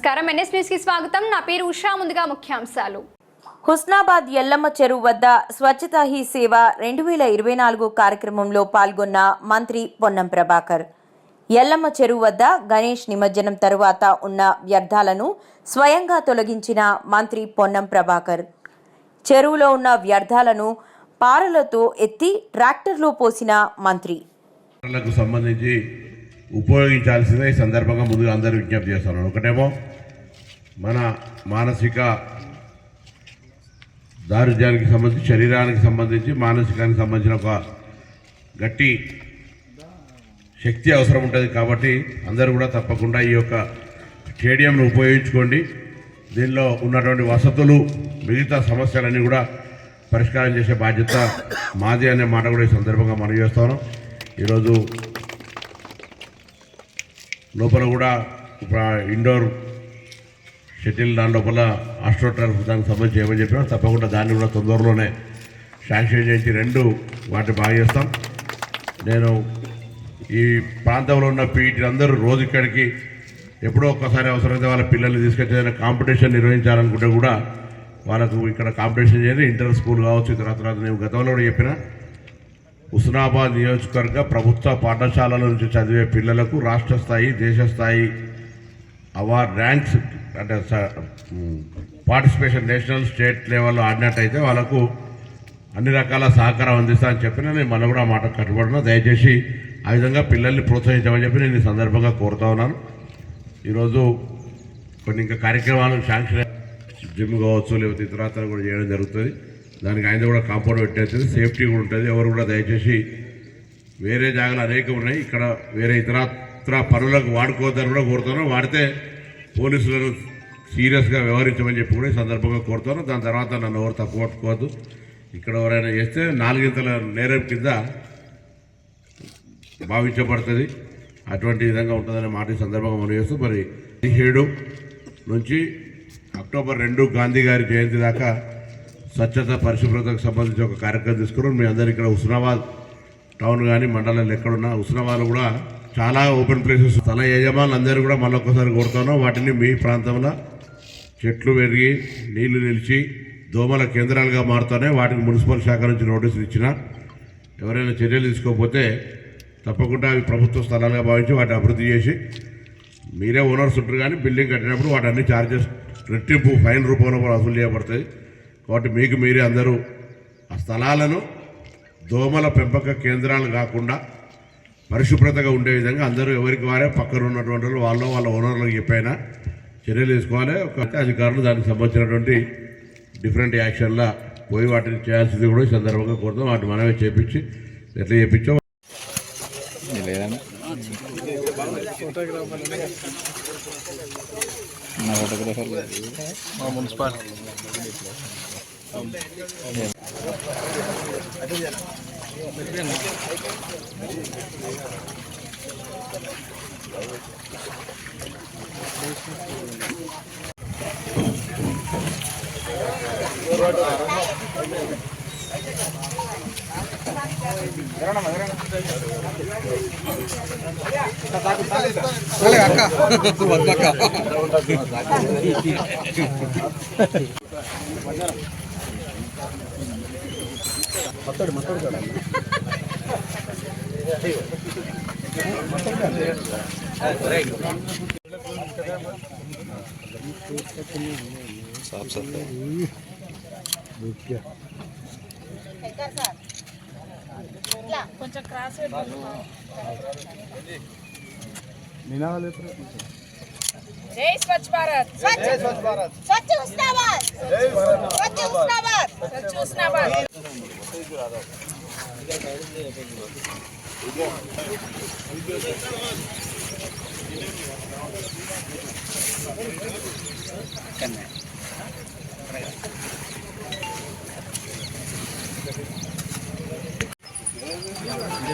నమస్కారం. ఎన్ఎస్ న్యూస్కి స్వాగతం. నా పేరు ఉషా. ముందుగా ముఖ్యాంశాలు. హుస్నాబాద్ ఎల్లమ్మ చెరువు వద్ద స్వచ్ఛతా హీ సేవ రెండు వేల ఇరవై నాలుగు కార్యక్రమంలో పాల్గొన్న మంత్రి పొన్నం ప్రభాకర్. ఎల్లమ్మ చెరువు వద్ద గణేష్ నిమజ్జనం తరువాత ఉన్న వ్యర్థాలను స్వయంగా తొలగించిన మంత్రి పొన్నం ప్రభాకర్. చెరువులో ఉన్న వ్యర్థాలను పారలతో ఎత్తి ట్రాక్టర్లో పోసిన మంత్రి. లకు సంబంధించి ఉపయోగించాల్సిందే ఈ సందర్భంగా ముందుగా అందరూ విజ్ఞప్తి చేస్తున్నాను ఒకటేమో మన మానసిక దారుద్యానికి సంబంధించి శరీరానికి సంబంధించి మానసికానికి సంబంధించిన ఒక గట్టి శక్తి అవసరం ఉంటుంది కాబట్టి అందరూ కూడా తప్పకుండా ఈ యొక్క స్టేడియంను ఉపయోగించుకోండి. దీనిలో ఉన్నటువంటి వసతులు మిగతా సమస్యలన్నీ కూడా పరిష్కారం చేసే బాధ్యత మాది అనే మాట కూడా ఈ సందర్భంగా మనం చేస్తాను ఈరోజు లోపల కూడా ఇప్పుడు ఇండోర్ షటిల్ దాని లోపల ఆస్ట్రోటర్ దానికి సంబంధించి ఏమని చెప్పినా తప్పకుండా దాన్ని కూడా తొందరలోనే శాంక్షన్ చేసి రెండు వాటిని బాగా చేస్తాం. నేను ఈ ప్రాంతంలో ఉన్న పీఈటీ అందరూ రోజు ఇక్కడికి ఎప్పుడో ఒక్కసారి అవసరమైతే వాళ్ళ పిల్లల్ని తీసుకొచ్చి ఏదైనా కాంపిటీషన్ నిర్వహించాలనుకుంటే కూడా వాళ్ళకు ఇక్కడ కాంపిటీషన్ చేయాలి ఇంటర్ స్కూల్ కావచ్చు తర్వాత నేను గతంలో కూడా చెప్పిన హుస్నాబాద్ నియోజకవర్గ ప్రభుత్వ పాఠశాలల నుంచి చదివే పిల్లలకు రాష్ట్ర స్థాయి దేశ స్థాయి అవార్డ్ ర్యాంక్స్ అంటే పార్టిసిపేషన్ నేషనల్ స్టేట్ లెవెల్లో ఆడినట్టయితే వాళ్ళకు అన్ని రకాల సహకారం అందిస్తా అని చెప్పిన నేను మనం కూడా మాట కట్టుబడినా. దయచేసి ఆ విధంగా పిల్లల్ని ప్రోత్సహించమని చెప్పి నేను ఈ సందర్భంగా కోరుతా ఉన్నాను. ఈరోజు కొన్ని ఇంకా కార్యక్రమాలు శాంక్షన్ జిమ్ కావచ్చు లేకపోతే ఇతరాతర కూడా చేయడం జరుగుతుంది. దానికి ఆయన కూడా కాంపౌండ్ పెట్టేస్తుంది. సేఫ్టీ కూడా ఉంటుంది. ఎవరు కూడా దయచేసి వేరే జాగాలు అనేక ఉన్నాయి. ఇక్కడ వేరే ఇతరత్ర పనులకు వాడుకోవద్దని కూడా కోరుతున్నాం వాడితే పోలీసులను సీరియస్గా వ్యవహరించమని చెప్పి కూడా ఈ సందర్భంగా కోరుతాను దాని తర్వాత నన్ను ఎవరు తప్పు పట్టుకోవద్దు. ఇక్కడ ఎవరైనా చేస్తే నాలుగింతల నేరం కింద భావించబడుతుంది. అటువంటి విధంగా ఉంటుందనే మాట ఈ సందర్భంగా మనం చేస్తూ మరి పదిహేడు నుంచి అక్టోబర్ రెండు గాంధీ గారి జయంతి దాకా స్వచ్ఛత పరిశుభ్రతకు సంబంధించి ఒక కార్యక్రమం తీసుకున్నాం మీ అందరు ఇక్కడ హుస్నాబాద్ టౌన్ కానీ మండలాలు ఎక్కడున్నా హుస్నాబాద్ కూడా చాలా ఓపెన్ ప్లేసెస్ స్థల యజమానులు అందరూ కూడా మళ్ళీ ఒక్కసారి కొడతాను వాటిని మీ ప్రాంతంలో చెట్లు పెరిగి నీళ్ళు నిలిచి దోమల కేంద్రాలుగా మారుతానే వాటికి మున్సిపల్ శాఖ నుంచి నోటీసులు ఇచ్చిన ఎవరైనా చర్యలు తీసుకోకపోతే తప్పకుండా అవి ప్రభుత్వ స్థలాలుగా భావించి వాటిని అభివృద్ధి చేసి మీరే ఓనర్స్ ఉంటారు కానీ బిల్డింగ్ కట్టినప్పుడు వాటన్ని ఛార్జెస్ రెట్టింపు ఫైన్ రూపంలో వసూలు చేయబడతాయి. కాబట్టి మీకు మీరే అందరూ ఆ స్థలాలను దోమల పెంపక కేంద్రాలు కాకుండా పరిశుభ్రతగా ఉండే విధంగా అందరూ ఎవరికి వారే పక్కన ఉన్నటువంటి వాళ్ళు వాళ్ళ వాళ్ళ ఓనర్లకు చెప్పైనా చర్యలు తీసుకోవాలి. ఒక అధికారులు దానికి సంబంధించినటువంటి డిఫరెంట్ యాక్షన్లా పోయి వాటిని చేయాల్సింది కూడా ఈ సందర్భంగా కోరుతాం వాటిని మనమే చేపించి ఎట్లా చేపించో లేదన్నా నా ఫోటోగ్రాఫర్ మా అక్క వద్దక్క సాఫ్ సఫాయి ఇట్లా కొంచెం క్రాస్ నినాదాలు జై స్వచ్ఛ భారత్ స్వచ్ఛ భారత్ స్వచ్ఛ ఉస్నాబాద్ స్వచ్ఛ ఉస్నాబాద్ స్వచ్ఛ ఉస్నాబాద్ కన్నా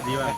தீவா